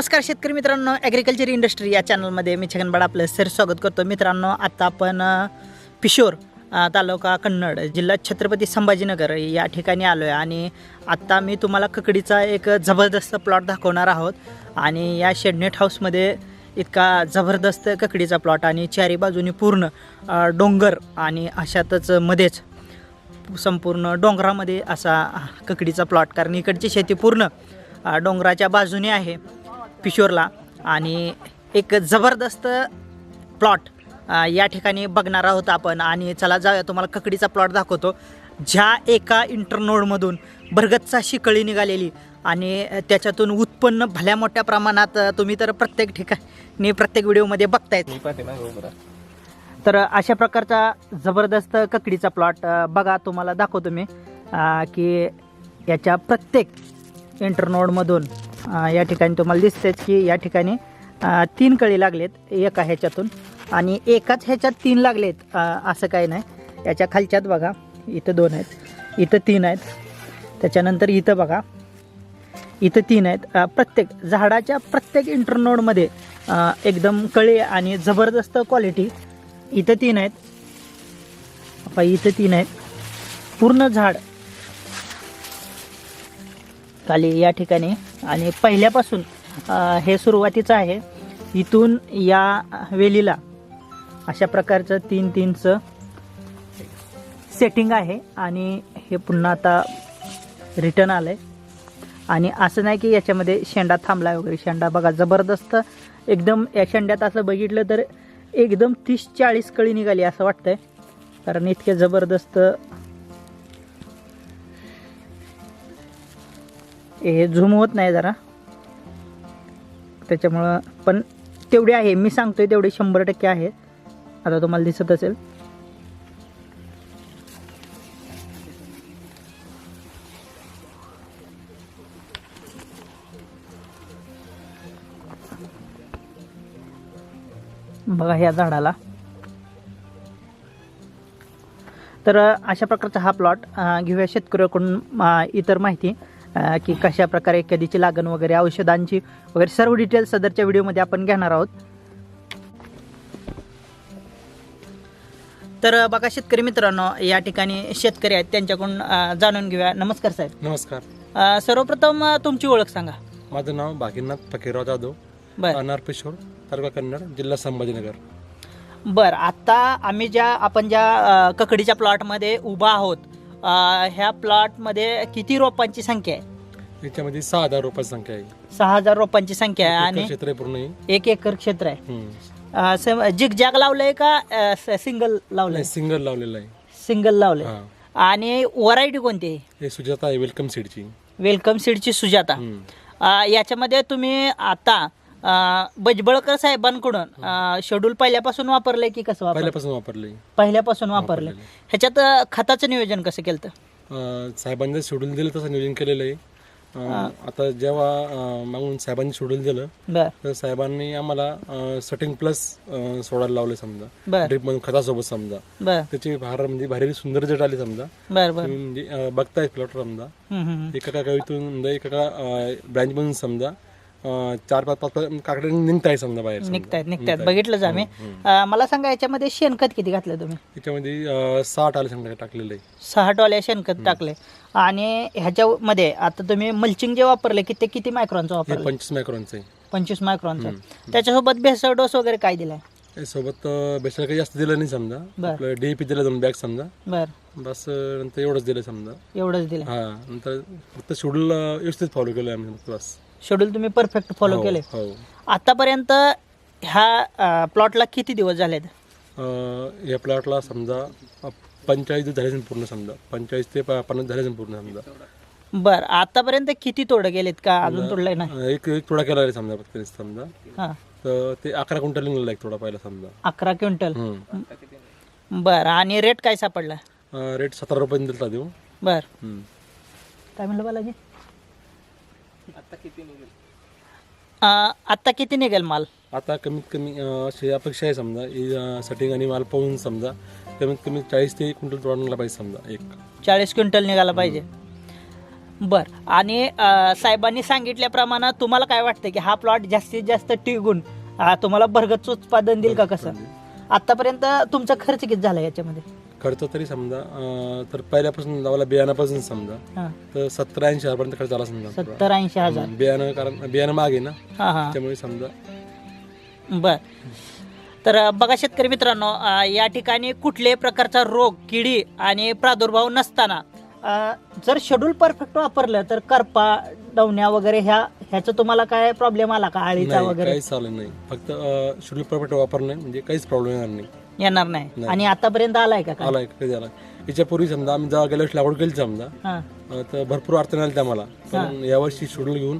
नमस्कार शेतकरी मित्रांनो ॲग्रिकल्चर इंडस्ट्री या चॅनलमध्ये मी छगनबाड आपलं सर स्वागत करतो. मित्रांनो आता आपण पिशोर तालुका कन्नड जिल्हा छत्रपती संभाजीनगर या ठिकाणी आलो आहे आणि आत्ता मी तुम्हाला ककडीचा एक जबरदस्त प्लॉट दाखवणार आहोत. आणि या शेडनेट हाऊसमध्ये इतका जबरदस्त ककडीचा प्लॉट आणि चारी बाजूनी पूर्ण डोंगर आणि अशातच मध्येच संपूर्ण डोंगरामध्ये असा ककडीचा प्लॉट कारण इकडची शेती पूर्ण डोंगराच्या बाजूने आहे. पिशोरला आणि एक जबरदस्त प्लॉट या ठिकाणी बघणार आहोत आपण. आणि चला जाऊया तुम्हाला ककडीचा प्लॉट दाखवतो. ज्या एका इंटरनोडमधून भरगतचा शिकळी निघालेली आणि त्याच्यातून उत्पन्न भल्या मोठ्या प्रमाणात तुम्ही तर प्रत्येक ठिकाणी प्रत्येक व्हिडिओमध्ये बघतायत. तर अशा प्रकारचा जबरदस्त ककडीचा प्लॉट बघा तुम्हाला दाखवतो मी की याच्या प्रत्येक इंटरनोडमधून या ठिकाणी तुम्हाला दिसतेच की या ठिकाणी तीन कळी लागलेत एका ह्याच्यातून. आणि एकाच ह्याच्यात तीन लागलेत असं काही नाही. याच्या खालच्यात बघा इथं दोन आहेत इथं तीन आहेत. त्याच्यानंतर इथं बघा इथं तीन आहेत. प्रत्येक झाडाच्या प्रत्येक इंटरनोडमध्ये एकदम कळे आणि जबरदस्त क्वालिटी इथं तीन आहेत. इथं तीन आहेत. पूर्ण झाड खाली या ठिकाणी. आणि पहिल्यापासून हे सुरुवातीचं आहे. इथून या वेलीला अशा प्रकारचं तीन तीनचं सेटिंग आहे. आणि हे पुन्हा आता रिटर्न आलं आहे आणि असं नाही की याच्यामध्ये शेंडा थांबला वगैरे. शेंडा बघा जबरदस्त एकदम या शेंड्यात असं बघितलं तर एकदम तीस चाळीस कळी निघाली असं वाटतंय. कारण इतके जबरदस्त हे झूम होत नाही जरा. त्याच्यामुळं पण तेवढे आहे. मी सांगतोय तेवढे शंभर टक्के आहे. आता तुम्हाला दिसत असेल. बघा ह्या झाडाला. तर अशा प्रकारचा हा प्लॉट घेऊया शेतकऱ्याकडून इतर माहिती. की कशा प्रकारे कधीची लागण वगैरे औषधांची वगैरे सर्व डिटेल्स सदरच्या व्हिडिओमध्ये आपण घेणार आहोत. तर बघा शेतकरी मित्रांनो या ठिकाणी शेतकरी आहेत त्यांच्याकडून जाणून घेऊया. नमस्कार साहेब. नमस्कार. अ, सर्वप्रथम अ, तुमची ओळख सांगा. माझं नाव भागीरनाथ फकीरराव जाधव बर. अनार पिशोर तालुका कन्नड जिल्हा संभाजीनगर. बर आता आम्ही ज्या आपण ज्या अ, ककडीच्या प्लॉटमध्ये उभा आहोत ह्या प्लॉटमध्ये किती रोपांची संख्या आहे? याच्यामध्ये सहा हजार रुपयाची संख्या आहे. सहा हजार रोपांची संख्या आहे आणि क्षेत्र आहे पूर्ण हे. एक एकर क्षेत्र आहे. हम्म. अ, सम- जिगजॅग लावलंय का अ, स- सिंगल लावलंय? नाही सिंगल लावलेलं आहे. सिंगल लावलंय. हा. आणि व्हरायटी कोणती आहे? हे सुजाता आहे वेलकम सीडची वेलकम सीडची सुजाता. अ, याच्यामध्ये तुम्ही आता बजबळकर साहेबांकडून शेड्यूल पहिल्यापासून वापरलंय की कसं वापरलं पहिल्यापासून वापरले पहिल्यापासून वापरलंय. वापरलेलं. ह्याच्यात खताचं नियोजन कसं केलं साहेबांनी शेड्यूल दिलं तसं नियोजन केलेलं आहे. आता जेव्हा मागून साहेबांनी शेड्यूल दिलं तर साहेबांनी आम्हाला सटिंग प्लस सोडायला लावले समजा. ड्रिप मधून खतासोबत समजा. त्याची फार म्हणजे भारी सुंदर रिझल्ट आले समजा. म्हणजे बघताय प्लॉट समजा. एका काकडीतून म्हणजे एका ब्रँच मधून समजा. चार पाच पाच काकडे निघताय समजा बाहेर समजा. निघतायत निघतायत. बघितलंच आम्ही. अ, मला सांगा याच्यामध्ये शेणखत किती घातलं तुम्ही? त्याच्यामध्ये अं, साठ आले समजा टाकलेलं आहे. सहा टॉल्या शेणखत टाकले आणि ह्याच्यामध्ये आता तुम्ही मल्चिंग जे वापरले की ते किती मायक्रॉनचं हे वापरलं पंचवीस मायक्रॉनचं आहे. पंचवीस मायक्रॉनचं. त्याच्यासोबत भेसळ डोस वगैरे काय दिलाय? अं, बेसल काही जास्त दिलं नाही समजा. बर. आपलं डीएपी दिलं दोन बॅग समजा. बर. बस अं, नंतर एवढंच दिलं समजा. एवढंच दिलं. हा नंतर फक्त शेड्यूल व्यवस्थित फॉलो केलं आम्ही फक्त बस. शेड्यूल तुम्ही परफेक्ट फॉलो केले हो. आतापर्यंत ह्या प्लॉटला किती दिवस झालेत? अं, या प्लॉटला समजा पंचेचाळीस दिवस झाले पूर्ण समजा. पंचेचाळीस ते प- पन्नास झाले पूर्ण समजा. बर आतापर्यंत किती तोड गेलेत का? अजून तोडलंय नाही? अं, एक एक थोडा केला समजा समजा. हा. तर ते अकरा क्विंटल निघालं एक थोडा पहिला समजा. अकरा क्विंटल. बर आणि रेट काय सापडला? रेट सतरा रुपये दिलता देऊ. बर. हम्म. काय म्हणलं बालाजी? अं, आत्ता किती निघेल माल? आता कमीत कमी अं, अशी अपेक्षा आहे समजा सेटिंग आणि माल पाहून समजा कमीत कमी चाळीस ते एक क्विंटल निघाला पाहिजे समजा एक. चाळीस क्विंटल निघाला पाहिजे. बर आणि अ, साहेबांनी सांगितल्याप्रमाणे तुम्हाला काय वाटतं की हा प्लॉट जास्तीत जास्त टिकून अ, तुम्हाला भरगत उत्पादन देईल का कसं? आतापर्यंत तुमचा खर्च किती झाला याच्यामध्ये? खर्च तरी समजा अं, तर पहिल्यापासून लावला बियाणापासून समजा. हा. तर सत्तर ऐंशी हजारपर्यंत खर्च आला समजा सत्तर ऐंशी हजार. हम्म, बियाणं कारण बियाणं मागे ना. हा हा. त्यामुळे समजा. बर. तर अ, बघा शेतकरी मित्रांनो अ, या ठिकाणी कुठल्याही प्रकारचा रोग किडी आणि प्रादुर्भाव नसताना अ, जर शेड्यूल परफेक्ट वापरलं तर करपा डवण्या वगैरे ह्या ह्याचा तुम्हाला काय प्रॉब्लेम आला का? आळीचा नाही वगैरे? काहीच आलं नाही. फक्त शेड्यूल प्रॉपर्टी वापरणे म्हणजे काहीच प्रॉब्लेम येणार नाही. येणार नाही. आणि आतापर्यंत आलाय का काय? आला कधी आला याच्यापूर्वी समजा आम्ही जेव्हा गेल्या वर्षी लागवड केली समजा हा. अं, तर भरपूर अडचण आली आम्हाला. पण यावर्षी शेड्यूल घेऊन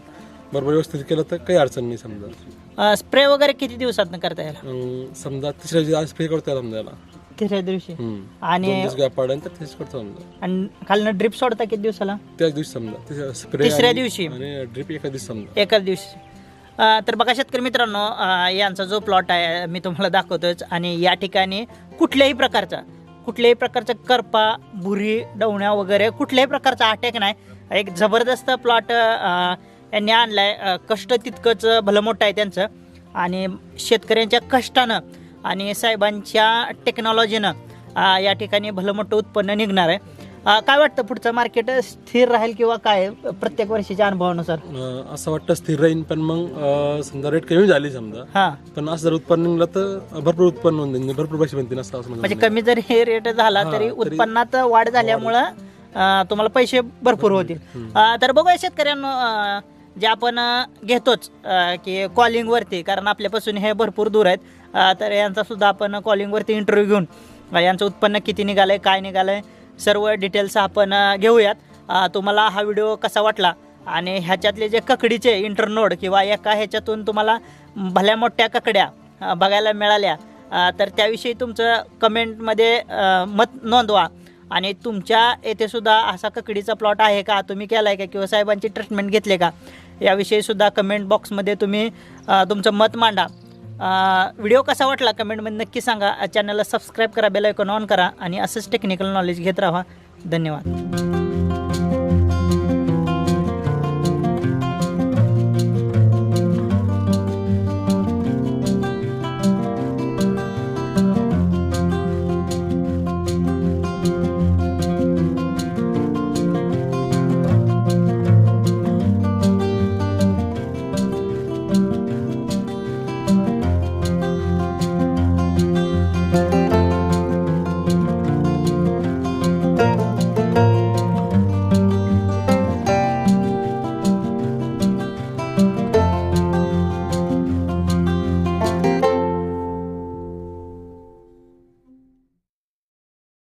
बरोबर व्यवस्थित केलं तर काही अडचण नाही समजा. स्प्रे वगैरे किती दिवसात करता येईल अं, समजा तिसऱ्या दिवशी आज स्प्रे करतो समजा याला. तिसऱ्या दिवशी? हम्म. आणि दोन दिवस गॅप पडल्यानंतर तेच करतो समजा. आणि खालनं ड्रिप सोडता किती दिवसाला? त्याच दिवशी समजा. तिसऱ्या दिवशी? आणि ड्रिप एका दिवशी समजा. एकाच दिवशी. तर बघा शेतकरी मित्रांनो यांचा जो प्लॉट आहे मी तुम्हाला दाखवतोच. आणि या ठिकाणी कुठल्याही प्रकारचा कुठल्याही प्रकारचा करपा भुरी डवण्या वगैरे कुठल्याही प्रकारचा अटॅक नाही. एक जबरदस्त प्लॉट यांनी आणलाय. कष्ट तितकंच भलं मोठं आहे त्यांचं. आणि शेतकऱ्यांच्या कष्टानं आणि साहेबांच्या टेक्नॉलॉजीनं या ठिकाणी भलं मोठं उत्पन्न निघणार आहे. अ, काय वाटतं पुढचं मार्केट स्थिर राहील किंवा काय प्रत्येक वर्षीच्या अनुभवानुसार? अं, असं वाटतं स्थिर राहील पण मग अं, समजा रेट कमी झाली समजा हा. पण असं जर उत्पन्न निघलं तर भरपूर उत्पन्न होऊन जाईल भरपूर पैसे बनतील असं असं म्हणजे कमी जरी हे रेट झाला तरी तरी उत्पन्नात वाढ झाल्यामुळं अं, तुम्हाला पैसे भरपूर होतील. अं, तर बघूया शेतकऱ्यांनो अं, जे आपण अं, घेतोच अं, की कॉलिंगवरती कारण आपल्यापासून हे भरपूर दूर आहेत. अं, तर यांचा सुद्धा आपण कॉलिंगवरती इंटरव्ह्यू घेऊन अं, यांचं उत्पन्न किती निघालंय काय निघालंय सर्व डिटेल्स आपण घेऊयात. तुम्हाला हा व्हिडिओ कसा वाटला? आणि ह्याच्यातले जे ककडीचे इंटरनोड किंवा एका ह्याच्यातून तुम्हाला भल्या मोठ्या ककड्या बघायला मिळाल्या तर त्याविषयी तुमचं कमेंटमध्ये मत नोंदवा. आणि तुमच्या येथेसुद्धा असा ककडीचा प्लॉट आहे का? तुम्ही केला आहे का? किंवा साहेबांची ट्रीटमेंट घेतले का? याविषयीसुद्धा कमेंट बॉक्समध्ये तुम्ही तुमचं मत मांडा. व्हिडिओ कसा वाटला कमेंटमध्ये नक्की सांगा. चॅनलला सबस्क्राईब करा बेल आयकॉन ऑन करा आणि असंच टेक्निकल नॉलेज घेत राहा. धन्यवाद.